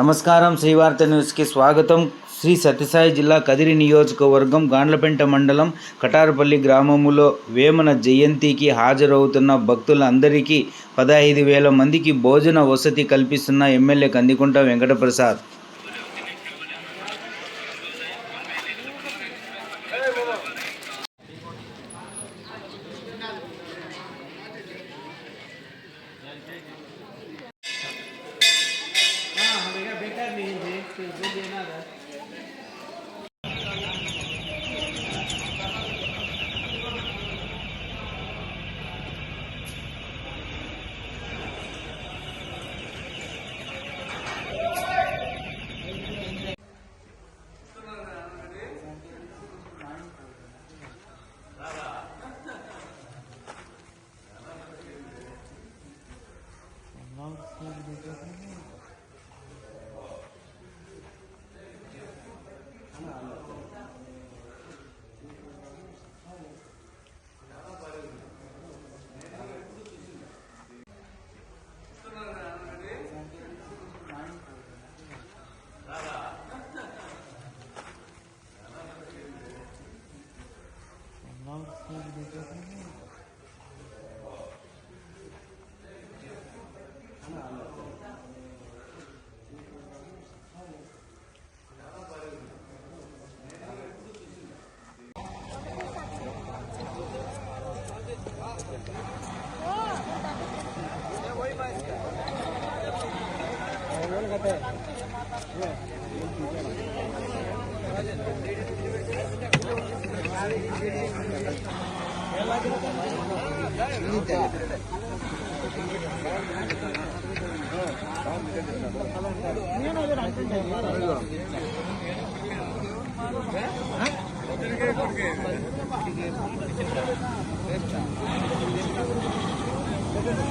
నమస్కారం. శ్రీవార్త న్యూస్కి స్వాగతం. శ్రీ సత్యసాయి జిల్లా కదిరి నియోజకవర్గం గాండ్లపెంట మండలం కటారపల్లి గ్రామములో వేమన జయంతికి హాజరవుతున్న భక్తులందరికీ పదహైదు వేల మందికి భోజన వసతి కల్పిస్తున్న MLA Kandikunta Venkataprasad. ಕೊಡುಗೆ ಕೊಡುಗೆ ಎಲ್ಲ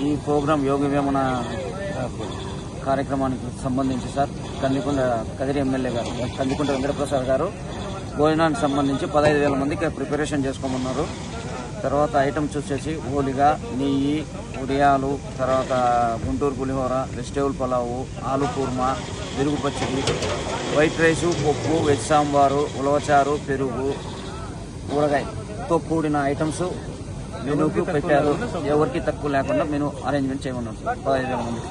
ఈ ప్రోగ్రాం యోగ వేమన కార్యక్రమానికి సంబంధించి సార్ కందికొండ కదిరి ఎమ్మెల్యే గారు కందికొండ వెంకటప్రసాద్ గారు భోజనానికి సంబంధించి పదహైదు వేల మందికి ప్రిపరేషన్ చేసుకోమన్నారు. తర్వాత ఐటమ్స్ వచ్చేసి ఓలిగా నెయ్యి ఉడియాలు తర్వాత గుంటూరు పులిహోర వెజిటేబుల్ పలావు ఆలు కూర్మా పెరుగు పచ్చడి వైట్ రైసు పప్పు వెజ్ సాంబారు ఉలవచారు పెరుగు ఊరగాయతో కూడిన ఐటమ్స్ మెనూకి పెట్టారు. ఎవరికి తక్కువ లేకుండా మెనూ అరేంజ్మెంట్ చేయమన్నాం పదహైదు వేల మందికి